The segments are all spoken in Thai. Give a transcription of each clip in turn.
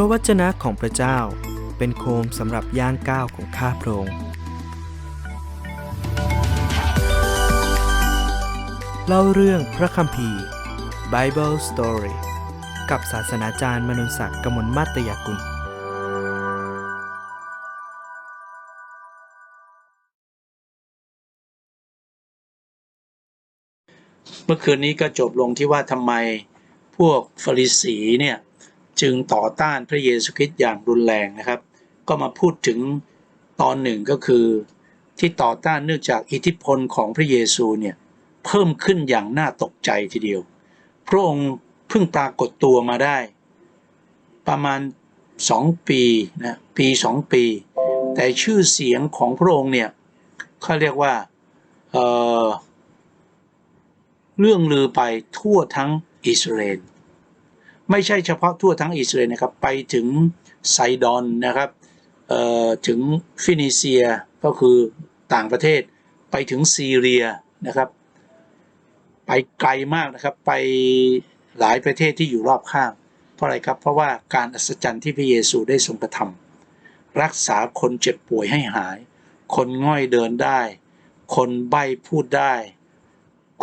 ราะวจนะของพระเจ้าเป็นโคมสำหรับย่างก้าวของข้าพระองค์เล่าเรื่องพระคัมภีร์ Bible Story กับศาสนาจารย์มนุนศักดิ์กมลมาตยกุล เมื่อคืนนี้ก็จบลงที่ว่าทำไมพวกฟาริสีเนี่ย จึงต่อต้านพระเยซูคริสต์อย่างรุนแรงนะครับ ก็มาพูดถึงตอนหนึ่งก็คือ ที่ต่อต้านเนื่องจากอิทธิพลของพระเยซูเนี่ยเพิ่มขึ้นอย่างน่าตกใจทีเดียว พระองค์เพิ่งปรากฏตัวมาได้ ประมาณสองปีนะปีสองปี แต่ชื่อเสียงของพระองค์เนี่ยเขาเรียกว่าเอ่อเรื่องลือไปทั่วทั้งอิสราเอล ไม่ใช่เฉพาะทั่วทั้งอิสราเอลนะครับ ไปถึงไซดอนนะครับถึงฟินิเซียก็คือต่างประเทศ ไปถึงซีเรียนะครับ ไปไกลมากนะครับ ไปหลายประเทศที่อยู่รอบข้าง เพราะอะไรครับ เพราะว่าการอัศจรรย์ที่พระเยซูได้ทรงกระทำรักษาคนเจ็บป่วยให้หาย คนง่อยเดินได้ คนใบ้พูดได้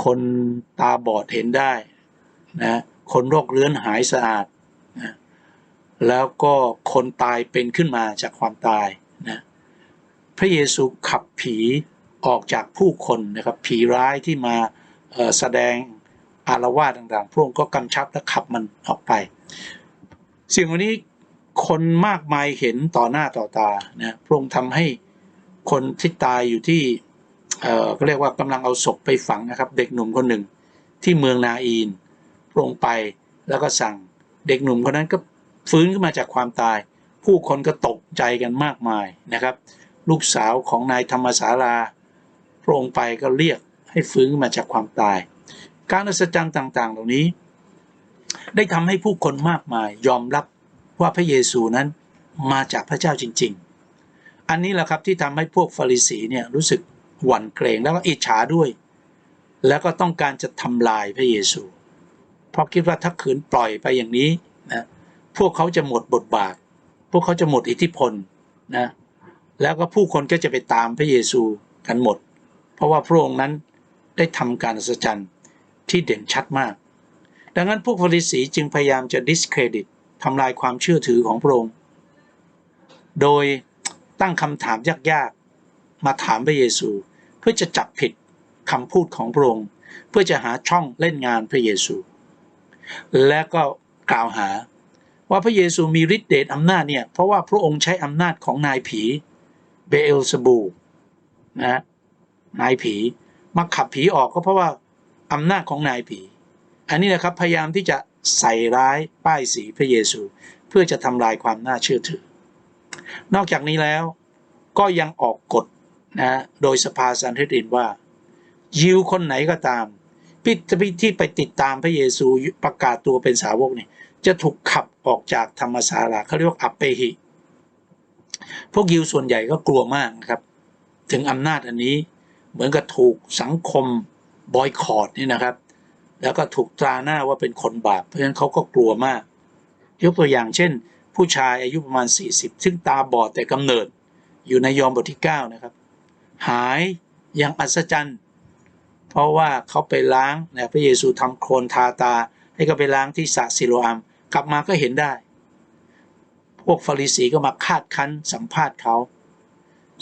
คนตาบอดเห็นได้นะ คนโรคเรื้อนหายสะอาดนะแล้วก็คนตายเป็นขึ้นมาจากความตายนะพระเยซูขับผีออกจากผู้คนนะครับ ผีร้ายที่มาแสดงอารวาสต่างๆพระองก็กำชับและขับมันออกไป สิ่งเหล่านี้คนมากมายเห็นต่อหน้าต่อตานะพระองค์ทำให้คนที่ตายอยู่ที่เอ่อก็เรียกว่ากำลังเอาศพไปฝังนะครับ เด็กหนุ่มคนหนึ่งที่เมืองนาอีน ลงไปแล้วก็สั่งเด็กหนุ่มคนนั้นก็ฟื้นขึ้นมาจากความตาย ผู้คนก็ตกใจกันมากมายนะครับ ลูกสาวของนายธรรมศาลาพระองไปก็เรียกให้ฟื้นขึ้นมาจากความตาย การอัศจรรย์ต่าง ๆ เหล่านี้ ได้ทำให้ผู้คนมากมายยอมรับว่าพระเยซูนั้นมาจากพระเจ้าจริง ๆ อันนี้แหละครับที่ทำให้พวกฟาริสีเนี่ยรู้สึกหวั่นเกรงแล้วก็อิจฉาด้วย แล้วก็ต้องการจะทำลายพระเยซู เพราะคิดว่าถ้าขืนปล่อยไปอย่างนี้นะพวกเขาจะหมดบทบาท พวกเขาจะหมดอิทธิพลนะแล้วก็ผู้คนก็จะไปตามพระเยซูกันหมด เพราะว่าพระองค์นั้นได้ทำการอัศจรรย์ที่เด่นชัดมาก ดังนั้นพวกฟาริสีจึงพยายามจะ discredit ทำลายความเชื่อถือของพระองค์ โดยตั้งคำถามยากๆ มาถามพระเยซู เพื่อจะจับผิดคำพูดของพระองค์ เพื่อจะหาช่องเล่นงานพระเยซู และก็กล่าวหา ว่าพระเยซูมีฤทธิ์เดชอำนาจเนี่ยเพราะว่าพระองค์ใช้อำนาจของนายผีเบลซบูนะนายผีมาขับผีออกก็เพราะว่าอำนาจของนายผี อันนี้นะครับพยายามที่จะใส่ร้ายป้ายสีพระเยซู เพื่อจะทำลายความน่าเชื่อถือ นอกจากนี้แล้วก็ยังออกกฎนะโดยสภาสันเทดินว่า ยิวคนไหนก็ตาม ที่ที่ไปติดตามพระเยซูประกาศตัวเป็นสาวกเนี่ยจะถูกขับออกจากธรรมศาลาเขาเรียกว่าอัปเปหิ พวกยิวส่วนใหญ่ก็กลัวมากนะครับ ถึงอำนาจอันนี้เหมือนกับถูกสังคมบอยคอรดนี่นะครับ แล้วก็ถูกตราหน้าว่าเป็นคนบาป เพราะฉะนั้นเขาก็กลัวมาก ยกตัวอย่างเช่น ผู้ชายอายุประมาณ 40 ซึ่งตาบอดแต่กำเนิดอยู่ในยอห์นบทที่ 9 นะครับ หายอย่างอัศจรรย์ เพราะว่าเขาไปล้างนะพระเยซูทำโคลนทาตา ให้เขาไปล้างที่สระซิโลอัมกลับมาก็เห็นได้ พวกฟาริสีก็มาคาดคั้นสัมภาษณ์เขา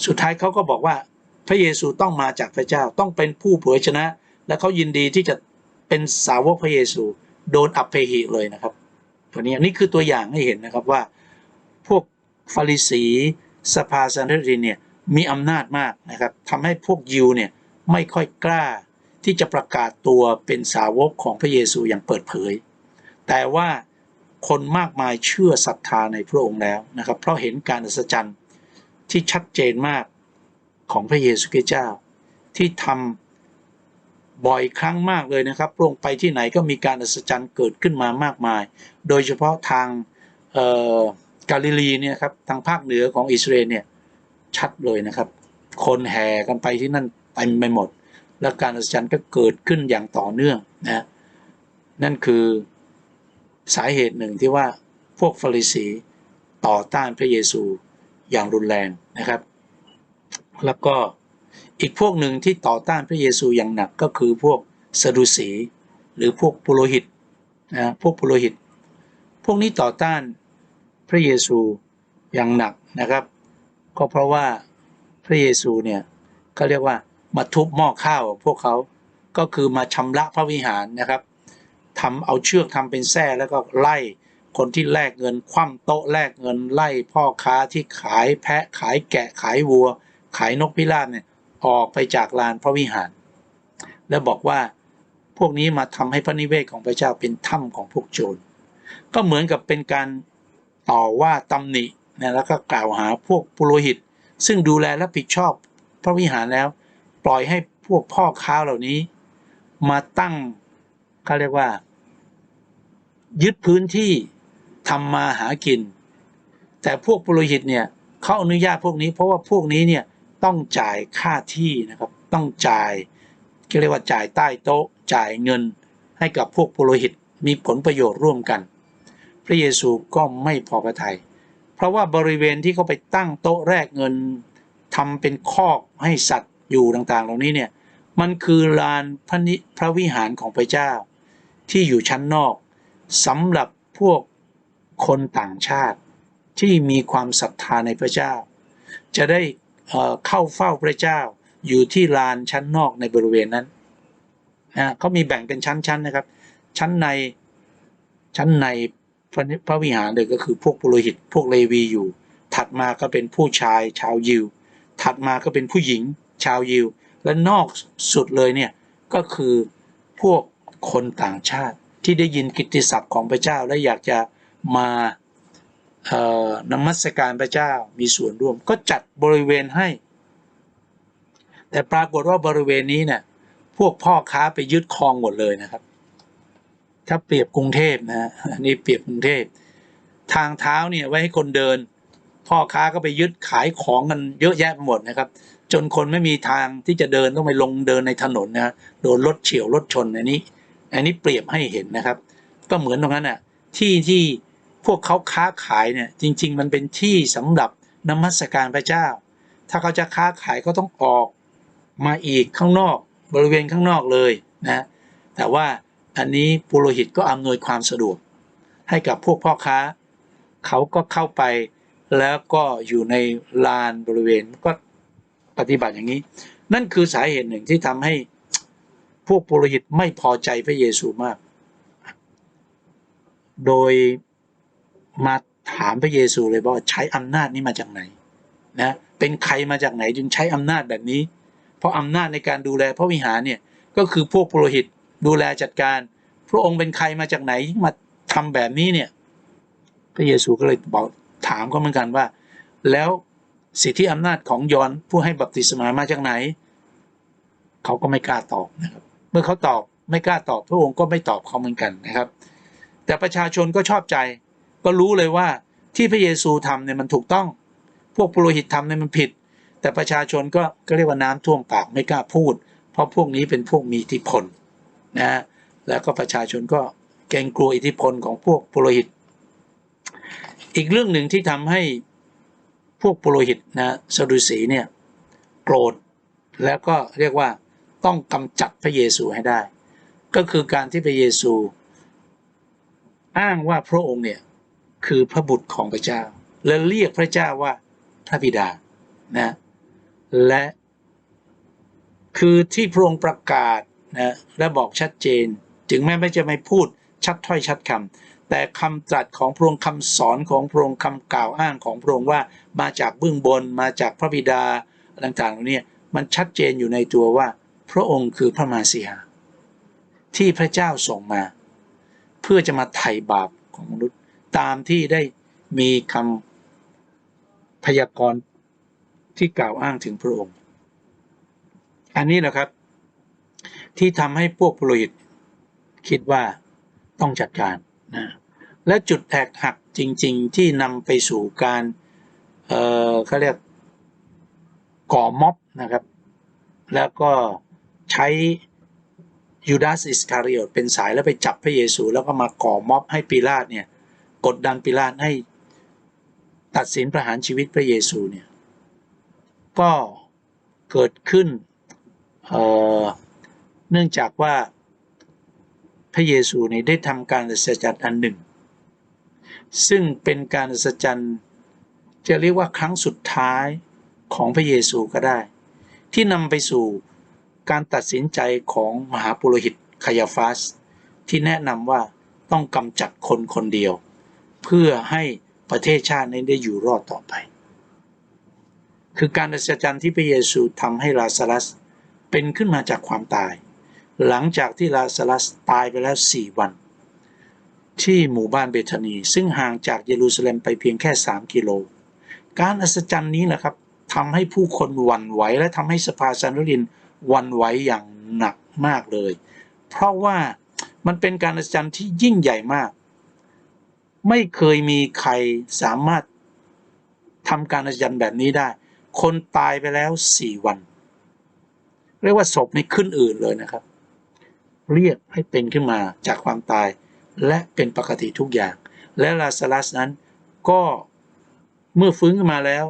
สุดท้ายเขาก็บอกว่าพระเยซูต้องมาจากพระเจ้าต้องเป็นผู้เผยชนะ และเขายินดีที่จะเป็นสาวกพระเยซูโดนอัปเพหิเลยนะครับตัวนี้นี่คือตัวอย่างให้เห็นนะครับว่า พวกฟาริสีสภาสันเทรินเนี่ยมีอำนาจมากนะครับทำให้พวกยิวเนี่ยไม่ค่อยกล้า ที่จะประกาศตัวเป็นสาวกของพระเยซูอย่างเปิดเผย แต่ว่าคนมากมายเชื่อศรัทธาในพระองค์แล้วนะครับ เพราะเห็นการอัศจรรย์ที่ชัดเจนมากของพระเยซูคริสต์เจ้า ที่ทำบ่อยครั้งมากเลยนะครับพระองค์ไปที่ไหนก็มีการอัศจรรย์เกิดขึ้นมามากมาย โดยเฉพาะทางกาลิลีเนี่ยครับทางภาคเหนือของอิสราเอลเนี่ยชัดเลยนะครับ คนแห่กันไปที่นั่นเต็มไปหมด และการอัศจรรย์ก็เกิดขึ้นอย่างต่อเนื่องนะนั่นคือสาเหตุหนึ่งที่ว่าพวกฟาริสีต่อต้านพระเยซูอย่างรุนแรงนะครับ แล้วก็อีกพวกหนึ่งที่ต่อต้านพระเยซูอย่างหนักก็คือพวกสดุสีหรือพวกปุโรหิตนะพวกปุโรหิต พวกนี้ต่อต้านพระเยซูอย่างหนักนะครับ ก็เพราะว่าพระเยซูเนี่ยเขาเรียกว่า มาทุบหม้อข้าวของพวกเขาก็คือมาชำระพระวิหารนะครับทำเอาเชือกทำเป็นแส้แล้วก็ไล่คนที่แลกเงิน คว่ำโต๊ะแลกเงิน ไล่พ่อค้าที่ขายแพะขายแกะขายวัว ขายนกพิราบเนี่ยออกไปจากลานพระวิหาร แล้วบอกว่าพวกนี้มาทำให้พระนิเวศของพระเจ้าเป็นถ้ำของพวกโจรก็เหมือนกับเป็นการต่อว่าตำหนินะแล้วก็กล่าวหาพวกปุโรหิต ซึ่งดูแลและผิดชอบพระวิหารแล้ว ปล่อยให้พวกพ่อค้าเหล่านี้ มาตั้งเขาเรียกว่า ยึดพื้นที่ทำมาหากิน แต่พวกปุโรหิตเนี่ยเขาอนุญาตพวกนี้ เพราะว่าพวกนี้เนี่ยต้องจ่ายค่าที่นะครับ ต้องจ่ายเรียกว่าจ่ายใต้โต๊ะจ่ายเงินให้กับพวกปุโรหิตมีผลประโยชน์ร่วมกัน พระเยซูก็ไม่พอพระทยัยเพราะว่าบริเวณที่เขาไปตั้งโต๊ะแรกเงินทำเป็นคอกให้สัตว อยู่ต่างๆ เหล่านี้เนี่ยมันคือลานพระนิพระวิหารของพระเจ้า ที่อยู่ชั้นนอกสำหรับพวกคนต่างชาติที่มีความศรัทธาในพระเจ้า จะได้เข้าเฝ้าพระเจ้าอยู่ที่ลานชั้นนอกในบริเวณนั้นนะเขามีแบ่งเป็นชั้นๆนะครับ ชั้นในชั้นในพระพระวิหารเลยก็คือพวกปุโรหิตพวกเลวีอยู่ ถัดมาก็เป็นผู้ชายชาวยิว ถัดมาก็เป็นผู้หญิง ชาวยิว และนอกสุดเลยเนี่ยก็คือพวกคนต่างชาติที่ได้ยินกิตติศัพท์ของพระเจ้าและอยากจะมานมัสการพระเจ้ามีส่วนร่วม ก็จัดบริเวณให้ แต่ปรากฏว่าบริเวณนี้เนี่ยพวกพ่อค้าไปยึดครองหมดเลยนะครับ ถ้าเปรียบกรุงเทพนะฮะนนี่เปรียบกรุงเทพทางเท้าเนี่ยไว้ให้คนเดิน พ่อค้าก็ไปยึดขายของกันเยอะแยะไปหมดนะครับ จนคนไม่มีทางที่จะเดินต้องไปลงเดินในถนนนะโดนรถเฉียวรถชนอันนี้ อันนี้เปรียบให้เห็นนะครับ ก็เหมือนตรงนั้นอะที่ที่พวกเขาค้าขายเนี่ยจริง ๆ มันเป็นที่สำหรับนมัสการพระเจ้า ถ้าเขาจะค้าขายก็ต้องออกมาอีกข้างนอกบริเวณข้างนอกเลยนะแต่ว่าอันนี้ปุโรหิตก็อำนวยความสะดวก ให้กับพวกพ่อค้า เขาก็เข้าไปแล้วก็อยู่ในลานบริเวณก็ ปฏิบัติอย่างนี้ นั่นคือสาเหตุหนึ่งที่ทำให้พวกปุโรหิตไม่พอใจพระเยซูมาก โดยมาถามพระเยซูเลยว่าใช้อำนาจนี้มาจากไหนนะเป็นใครมาจากไหนจึงใช้อำนาจแบบนี้ เพราะอำนาจในการดูแลพระวิหารเนี่ยก็คือพวกปุโรหิตดูแลจัดการ พระองค์เป็นใครมาจากไหนมาทำแบบนี้เนี่ย พระเยซูก็เลยบอกถามเขาเหมือนกันว่า แล้ว สิทธิอำนาจของยอนผู้ให้บัพติศมามาจากไหน เขาก็ไม่กล้าตอบนะครับ เมื่อเขาตอบไม่กล้าตอบพระองค์ก็ไม่ตอบเขาเหมือนกันนะครับ แต่ประชาชนก็ชอบใจ ก็รู้เลยว่าที่พระเยซูทำเนี่ยมันถูกต้อง พวกปุโรหิตทำเนี่ยมันผิด แต่ประชาชนก็ก็เรียกว่าน้ำท่วมปากไม่กล้าพูด เพราะพวกนี้เป็นพวกมีอิทธิพลนะฮะแล้วก็ประชาชนก็เกรงกลัวอิทธิพลของพวกปุโรหิต อีกเรื่องหนึ่งที่ทำให้ พวกปุโรหิตนะซาดูสีเนี่ยโกรธแล้วก็เรียกว่าต้องกำจัดพระเยซูให้ได้ ก็คือการที่พระเยซู อ้างว่าพระองค์เนี่ยคือพระบุตรของพระเจ้า และเรียกพระเจ้าว่าพระบิดานะและคือที่พระองค์ประกาศนะและบอกชัดเจน ถึงแม้ไม่จะไม่พูด ชัดถ้อยชัดคำแต่คำตรัสของพระองค์คำสอนของพระองค์คำกล่าวอ้างของพระองค์ว่ามาจากเบื้องบนมาจากพระบิดาต่างๆเหล่านี้มันชัดเจนอยู่ในตัวว่า พระองค์คือพระมาสีหาที่พระเจ้าส่งมา เพื่อจะมาไถ่บาปของมนุษย์ตามที่ได้มีคำพยากรณ์ที่กล่าวอ้างถึงพระองค์ อันนี้นะครับ ที่ทำให้พวกปุโรหิตคิดว่า ต้องจัดการนะและจุดแตกหักจริง ๆ ที่นำไปสู่การเออเขาเรียกก่อม็อบนะครับ แล้วก็ใช้ยูดาสอิสคาริโอตเป็นสายแล้วไปจับพระเยซู แล้วก็มาก่อม็อบให้ปิลาตเนี่ยกดดันปิลาตให้ตัดสินประหารชีวิตพระเยซูเนี่ยก็เกิดขึ้นเเนื่องจากว่า พระเยซูนี่ได้ทำการอัศจรรย์อันหนึ่ง ซึ่งเป็นการอัศจรรย์จะเรียกว่าครั้งสุดท้ายของพระเยซูก็ได้ ที่นำไปสู่การตัดสินใจของมหาปุโรหิตคายาฟาสที่แนะนำว่าต้องกำจัดคนคนเดียว เพื่อให้ประเทศชาตินี้ได้อยู่รอดต่อไป คือการอัศจรรย์ที่พระเยซูทำให้ลาซารัสเป็นขึ้นมาจากความตาย หลังจากที่ลาซารัสตายไปแล้วสี่วัน ที่หมู่บ้านเบธานี ซึ่งห่างจากเยรูซาเล็มไปเพียงแค่ 3 กิโล การอัศจรรย์นี้แหละครับทำให้ผู้คนหวั่นไหวและทำให้สภาซานรินหวั่นไหวอย่างหนักมากเลย เพราะว่ามันเป็นการอัศจรรย์ที่ยิ่งใหญ่มาก ไม่เคยมีใครสามารถทำการอัศจรรย์แบบนี้ได้ คนตายไปแล้วสี่วัน เรียกว่าศพนี่ขึ้นอื่นเลยนะครับ เรียกให้เป็นขึ้นมาจากความตาย และเป็นปกติทุกอย่าง และลาซารัสนั้นก็เมื่อฟื้นขึ้นมาแล้ว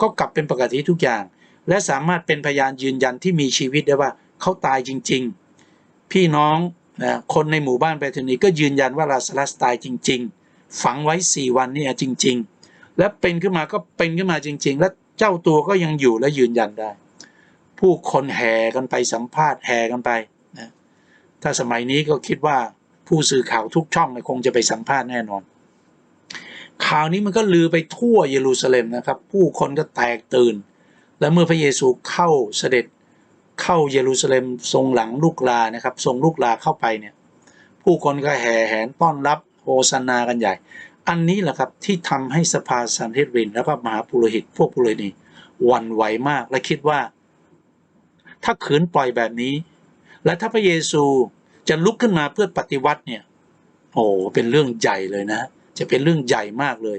ก็กลับเป็นปกติทุกอย่าง และสามารถเป็นพยานยืนยันที่มีชีวิตได้ว่าเขาตายจริง ๆ พี่น้องนะคนในหมู่บ้านเบธานีก็ยืนยันว่าลาซารัสตายจริง ๆ ฝังไว้สี่วันนี่จริง ๆ และเป็นขึ้นมาก็เป็นขึ้นมาจริง ๆ และเจ้าตัวก็ยังอยู่และยืนยันได้ ผู้คนแห่กันไปสัมภาษณ์แห่กันไป ถ้าสมัยนี้ก็คิดว่าผู้สื่อข่าวทุกช่องคงจะไปสัมภาษณ์แน่นอน ข่าวนี้มันก็ลือไปทั่วเยรูซาเล็มนะครับ ผู้คนก็แตกตื่น และเมื่อพระเยซูเข้าเสด็จเข้าเยรูซาเล็มทรงหลังลูกลานะครับ ทรงลูกลาเข้าไปเนี่ย ผู้คนก็แห่แหนต้อนรับโฮสนากันใหญ่ อันนี้แหละครับที่ทำให้สภาสันเทริน แล้วก็มหาปุโรหิต พวกปุโรหิตนี่หวั่นไหวมากและคิดว่า ถ้าขืนปล่อยแบบนี้ และถ้าพระเยซู จะลุกขึ้นมาเพื่อปฏิวัติเนี่ย โอ้เป็นเรื่องใหญ่เลยนะ จะเป็นเรื่องใหญ่มากเลย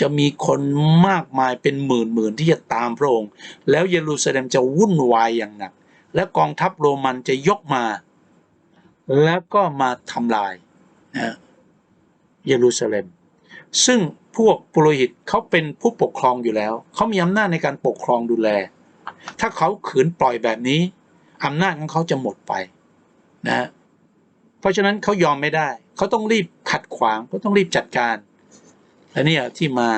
จะมีคนมากมายเป็นหมื่นหมื่นที่จะตามพระองค์ แล้วเยรูซาเล็มจะวุ่นวายอย่างหนัก และกองทัพโรมันจะยกมา แล้วก็มาทำลายนะเยรูซาเล็ม ซึ่งพวกปุโรหิตเขาเป็นผู้ปกครองอยู่แล้ว เขามีอำนาจในการปกครองดูแล ถ้าเขาขืนปล่อยแบบนี้อำนาจของเขาจะหมดไปนะ ราะฉะนั้นเขายอมไม่ได้ เขาต้องรีบขัดขวางเขาต้องรีบจัดการ และนี่ที่มา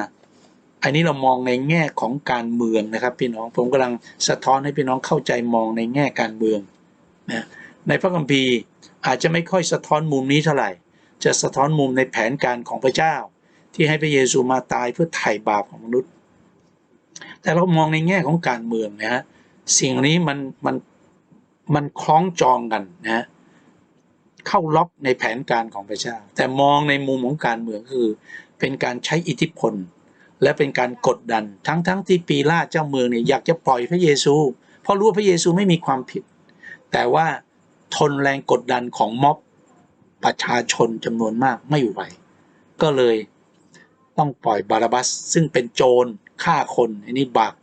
อันนี้เรามองในแง่ของการเมืองนะครับ พี่น้องผมกำลังสะท้อนให้พี่น้องเข้าใจมองในแง่การเมืองนะในพระคัมภีร์อาจจะไม่ค่อยสะท้อนมุมนี้เท่าไหร่ จะสะท้อนมุมในแผนการของพระเจ้า ที่ให้พระเยซูมาตายเพื่อไถ่บาปของมนุษย์ แต่เรามองในแง่ของการเมืองนะฮะสิ่งนี้มันมันมันคล้องจองกันนะฮะ เข้าล็อกในแผนการของพระเจ้า แต่มองในมุมของการเมืองคือ เป็นการใช้อิทธิพล และเป็นการกดดัน ทั้งทั้งที่ปีลาเจ้าเมืองเนี่ยอยากจะปล่อยพระเยซู เพราะรู้ว่าพระเยซูไม่มีความผิด แต่ว่าทนแรงกดดันของม็อบประชาชนจำนวนมากไม่ไหว ก็เลยต้องปล่อยบาราบัส ซึ่งเป็นโจรฆ่าคนอันนี้บาป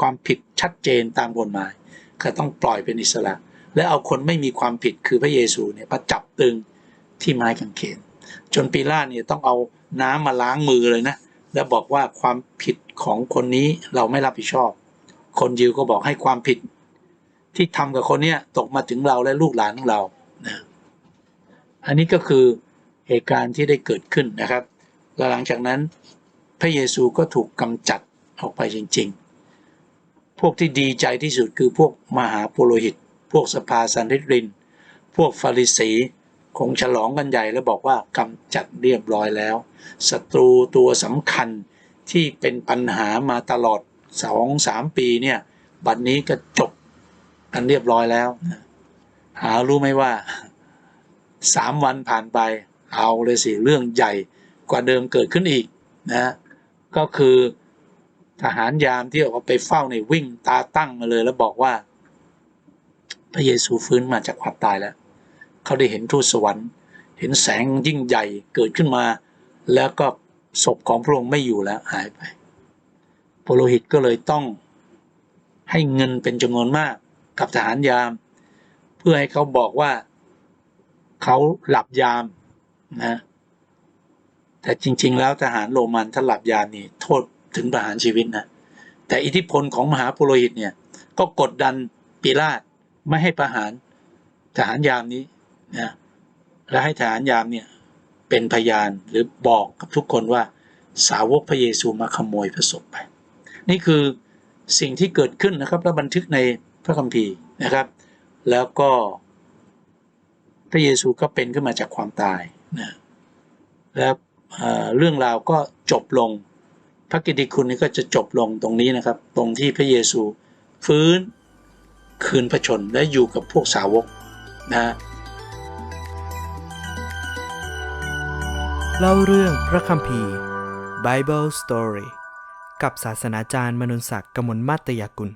ความผิดชัดเจนตามกฎหมายก็ต้องปล่อยเป็นอิสระ และเอาคนไม่มีความผิดคือพระเยซูเนี่ยมาจับตึงที่ไม้กางเขน จนปีลาสเนี่ยต้องเอาน้ำมาล้างมือเลยนะ แล้วบอกว่าความผิดของคนนี้เราไม่รับผิดชอบ คนยิวก็บอกให้ความผิด ที่ทำกับคนเนี้ยตกมาถึงเราและลูกหลานของเรานะอันนี้ก็คือเหตุการณ์ที่ได้เกิดขึ้นนะครับแลหลังจากนั้นพระเยซูก็ถูกกำจัดออกไปจริง ๆ พวกที่ดีใจที่สุดคือพวกมหาปุโรหิต พวกสภาสันทิริน พวกฟาริสีคงฉลองกันใหญ่แล้วบอกว่ากำจัดเรียบร้อยแล้วศัตรูตัวสำคัญที่เป็นปัญหามาตลอดสองสามปีเนี่ย บัดนนี้ก็จบกันเรียบร้อยแล้วนะหารู้ไหมว่าสามวันผ่านไป เอาเลยสิ เรื่องใหญ่กว่าเดิมเกิดขึ้นอีกนะก็คือทหารยามที่ออกไปเฝ้าในวิ่งตาตั้งมาเลยแล้วบอกว่า พระเยซูฟื้นมาจากความตายแล้ว เขาได้เห็นทูตสวรรค์ เห็นแสงยิ่งใหญ่เกิดขึ้นมา แล้วก็ศพของพระองค์ไม่อยู่แล้วหายไปโปโลหิตก็เลยต้องให้เงินเป็นจำนวนมากกับทหารยาม เพื่อให้เขาบอกว่าเขาหลับยามนะแต่จริง ๆ แล้วทหารโรมันถ้าหลับยามนี่โทษถึงประหารชีวิตนะแต่อิทธิพลของมหาปุโรหิตเนี่ยก็กดดันปิลาต ไม่ให้ประหารทหารยามนี้นะและให้ทหารยามเนี่ยเป็นพยานหรือบอกกับทุกคนว่าสาวกพระเยซูมาขโมยพระศพไป นี่คือสิ่งที่เกิดขึ้นนะครับ และบันทึกในพระคัมภีร์นะครับ แล้วก็พระเยซูก็เป็นขึ้นมาจากความตายนะแล้วเเรื่องราวก็จบลง พระกิตติคุณนี้ก็จะจบลงตรงนี้นะครับ ตรงที่พระเยซูฟื้น คืนพระชนและอยู่กับพวกสาวกนะฮะเล่าเรื่องพระคัมภีร์ Bible Story กับศาสนาจารย์มนุนศักดิ์กมลมัตยกุล